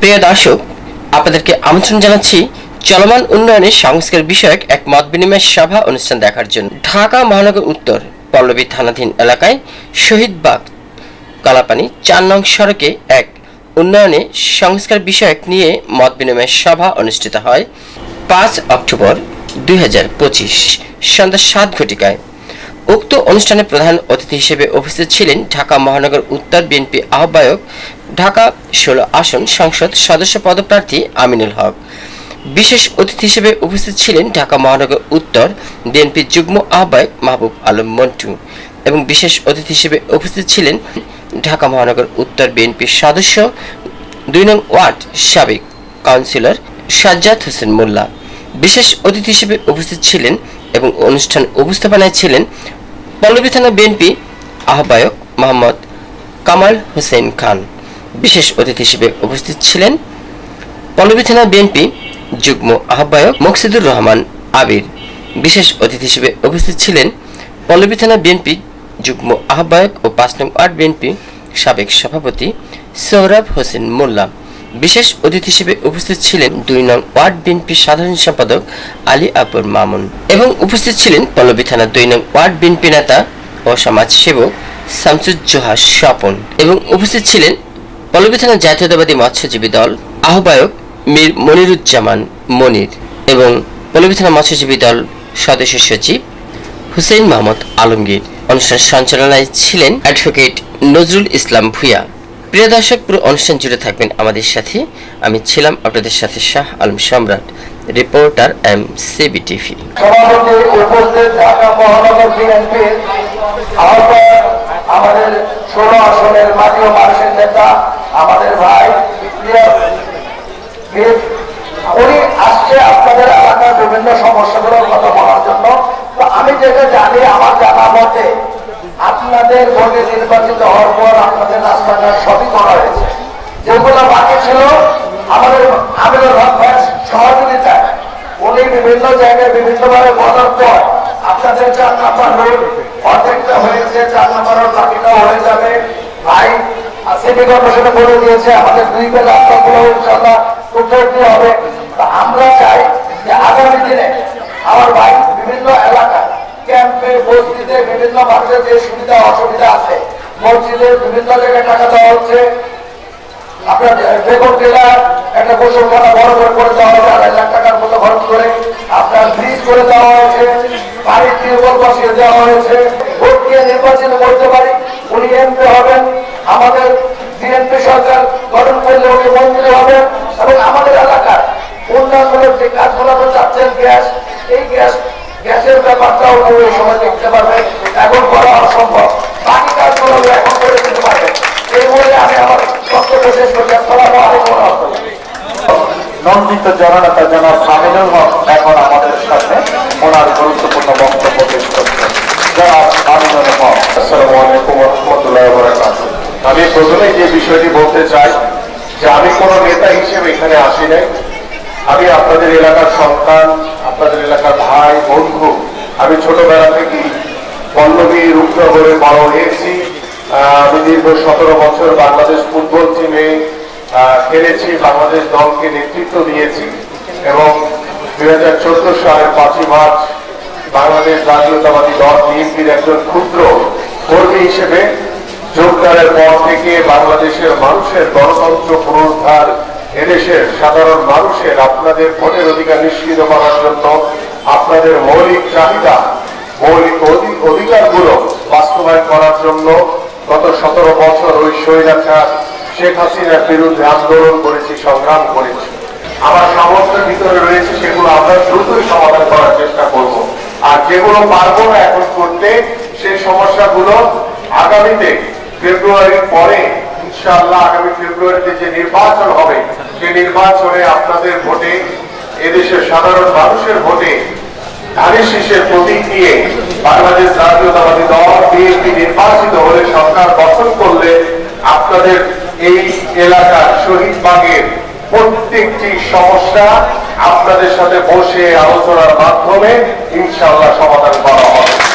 প্রিয় দর্শক, আপনাদেরকে আমন্ত্রণ জানাচ্ছি চলমান উন্নয়নের সংস্কার বিষয়ক এক মত বিনিময় সভা অনুষ্ঠান দেখার জন্য। ঢাকা মহানগর উত্তর পল্লবী থানাধীন এলাকায় শহীদবাগ কালাপানি চার নং সড়কে এক উন্নয়নে সংস্কার বিষয়ক নিয়ে মত বিনিময় সভা অনুষ্ঠিত হয় পাঁচ অক্টোবর দুই হাজার পঁচিশ সন্ধ্যা সাত ঘটিকায়। উক্ত অনুষ্ঠানে প্রধান অতিথি হিসেবে উপস্থিত ছিলেন ঢাকা মহানগর উত্তর বিএনপি আহ্বায়ক ঢাকা ষোলো আসন সংসদ সদস্য পদপ্রার্থী আমিনুল হক। বিশেষ অতিথি হিসেবে উপস্থিত ছিলেন ঢাকা মহানগর উত্তর বিএনপি যুগ্ম আহ্বায়ক মাহবুব আলম মন্টু এবং বিশেষ অতিথি হিসেবে উপস্থিত ছিলেন ঢাকা মহানগর উত্তর বিএনপির সদস্য দুই নং ওয়ার্ড সাবেক কাউন্সিলর সাজ্জাদ হোসেন মোল্লা। বিশেষ অতিথি হিসেবে উপস্থিত ছিলেন এবং অনুষ্ঠান উপস্থাপনায় ছিলেন পল্লবী থানা বিএনপি আহ্বায়ক মোহাম্মদ কামাল হোসেন খান। বিশেষ অতিথি হিসেবে উপস্থিত ছিলেন পল্লবী থানা বিএনপি যুগ্ম আহ্বায়ক মকসিদুর রহমান আবির। বিশেষ অতিথি হিসেবে উপস্থিত ছিলেন পল্লবী থানা বিএনপি যুগ্ম আহ্বায়ক ও পাঁচ নং ওয়ার্ড বিএনপি সাবেক সভাপতি সৌরভ হোসেন মোল্লা। বিশেষ অতিথি হিসেবে উপস্থিত ছিলেন দুই নং ওয়ার্ড বিএনপি সাধারণ সম্পাদক আলী আকবর মামুন এবং উপস্থিত ছিলেন পল্লবী থানা দুই নং ওয়ার্ড বিএনপি নেতা ও সমাজ সেবক শামসুজ্জোহা স্বপন এবং উপস্থিত ছিলেন পল্লবী থানা জাতীয়তাবাদী মৎস্যজীবী দল আহ্বায়ক মীর মনিরুজ্জামান মনির এবং পল্লবী থানা মৎস্যজীবী দল সদস্য সচিব হুসেইন মাহমুদ আলমগীর। অনুষ্ঠান সঞ্চালনায় ছিলেন অ্যাডভোকেট নজরুল ইসলাম ভূয়া প্রিয় দর্শক, পুরো অনুষ্ঠান জুড়ে থাকবেন আমাদের সাথে। আমি ছিলাম আপনাদের সাথে শাহ আলম সম্রাট। রিপোর্টার এম সিবি টিভি আমাদের ষোলো আসনের মানুষের নেতা আমাদের ভাই উনি আসছে আপনাদের এলাকার বিভিন্ন সমস্যাগুলোর কথা বলার জন্য। তো আমি যেটা জানি, আমার জানা মতে আপনাদের ভোটে নির্বাচিত হওয়ার পর আপনাদের রাস্তাঘাট সবই করা হয়েছে। যেগুলো বাকি ছিল, আমাদের আমিনুল হক ভাইয়ের উনি বিভিন্ন জায়গায় বিভিন্ন ভাবে বলার পর আপনাদের চার নাম্বার রোড অর্ধেকটা হয়েছে, চার নাম্বার বাকিটাও হয়ে যাবে। আমরা চাই যে আগামী দিনে আমার ভাই বিভিন্ন এলাকা ক্যাম্পে বস্তিতে বিভিন্ন মানুষের যে সুবিধা, অসুবিধা আছে মসজিদে বিভিন্ন জায়গায় টাকা দেওয়া হচ্ছে। আপনার বেগম জেলা একটা গোসলখানা বড় করে দেওয়া হয়েছে, আড়াই লাখ টাকার মতো খরচ করে। আপনার ব্রিজ করে দেওয়া হয়েছে, বাড়ির টিউবওয়েল দেওয়া হয়েছে। ভোট দিয়ে পারি উনি এমপি হবেন আমাদের বিএনপি সরকার গঠন করলে উনি মন্ত্রী হবেন এবং আমাদের এলাকার উন্নয়নমূলক যে কাজগুলো চাচ্ছেন গ্যাস এই গ্যাস গ্যাসের দেখতে পারবেন এখন করা অসম্ভব। বাকি এখন করে দিতে পারবেন এই বলে আমি আমার বক্তব্য শেষ আলাইকুম নন্দিত জননেতা জনাব হক এখন আমাদের সাথে ওনার গুরুত্বপূর্ণ বক্তব্য পেশ করছেন। জনাব আমিনুল হক, আসসালামু আলাইকুম রহমতুল্লাহ আমি প্রথমে যে বিষয়টি বলতে চাই যে আমি কোনো নেতা হিসেবে এখানে আসি নাই। আমি আপনাদের এলাকার সন্তান, আপনাদের এলাকার ভাই, বন্ধু আমি ছোটবেলা থেকেই পল্লবী রূপনগরে বড় হয়েছি। আমি দীর্ঘ সতেরো বছর বাংলাদেশ ফুটবল টিমে খেলেছি, বাংলাদেশ দলকে নেতৃত্ব দিয়েছি এবং দুই হাজার চোদ্দ সালের পাঁচই মার্চ বাংলাদেশ জাতীয়তাবাদী দল বিএনপির একজন ক্ষুদ্র কর্মী হিসেবে যোগদানের পর থেকে বাংলাদেশের মানুষের গণতন্ত্র পুনরুদ্ধার, এদেশের সাধারণ মানুষের আপনাদের ভোটের অধিকার নিশ্চিত করার জন্য আপনাদের মৌলিক চাহিদা, মৌলিক অধি- অধিকারগুলো বাস্তবায়ন করার জন্য গত সতেরো বছর ওই স্বৈরাচার শেখ হাসিনার বিরুদ্ধে আন্দোলন করেছি, সংগ্রাম করেছি। আমার সামর্থ্যের ভিতরে রয়েছে সেগুলো আমরা দ্রুতই সমাধান করার চেষ্টা করব। আর যেগুলো পারব না এখন করতে, সেই সমস্যাগুলো আগামীতে ফেব্রুয়ারির পরে, ইনশাআল্লাহ আগামী ফেব্রুয়ারিতে যে নির্বাচন হবে, সেই নির্বাচনে আপনাদের ভোটে, এদেশের সাধারণ মানুষের ভোটে ধানের শীষের প্রতীক নিয়ে বাংলাদেশ জাতীয়তাবাদী দল, বিএনপি নির্বাচিত হলে সরকার গঠন করলে আপনাদের এই এলাকার শহীদ বাগের প্রত্যেকটি সমস্যা আপনাদের সাথে বসে আলোচনার মাধ্যমে ইনশাআল্লাহ সমাধান করা হবে।